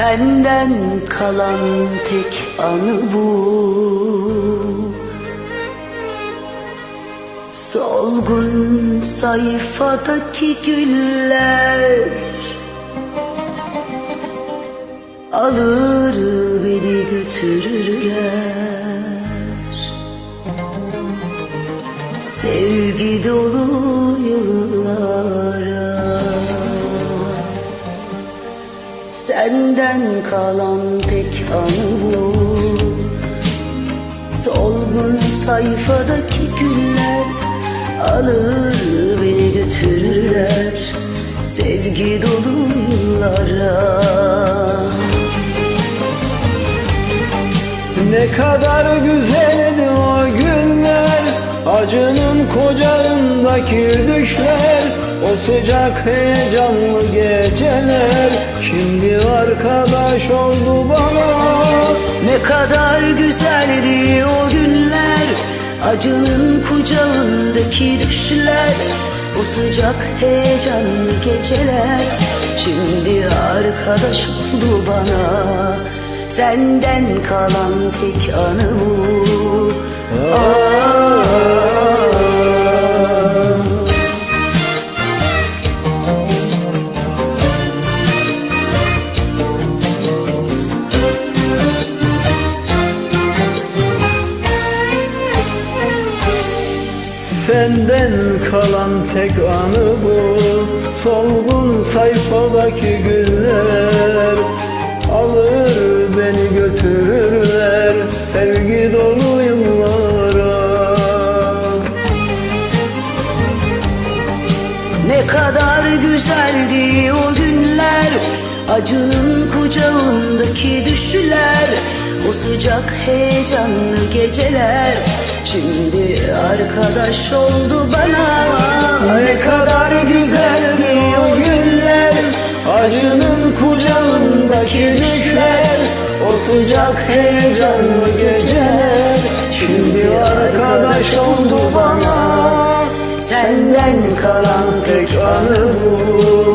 Senden kalan tek anı bu. Solgun sayfadaki güller Alır beni götürürler. Sevgi dolu Senden kalan tek anı bu. Solgun sayfadaki güller Alır beni götürürler Sevgi dolu yıllara. Ne kadar güzeldi o günler Acının kucağındaki düşler sıcak heyecanlı geceler. Şimdi arkadaş oldu bana. Ne kadar güzeldi o günler. Acının kucağındaki düşler. O sıcak heyecanlı geceler. Şimdi arkadaş oldu bana. Senden kalan tek anı bu Senden kalan tek anı bu. Solgun sayfadaki güller Alır beni götürürler Sevgi dolu yıllara. Ne kadar güzeldi o günler Acının kucağındaki düşler O sıcak heyecanlı geceler Şimdi arkadaş oldu bana Ne kadar güzeldi o günler? Acının kucağındaki düşler O sıcak heyecanlı geceler Şimdi arkadaş oldu bana Senden kalan tek anı bu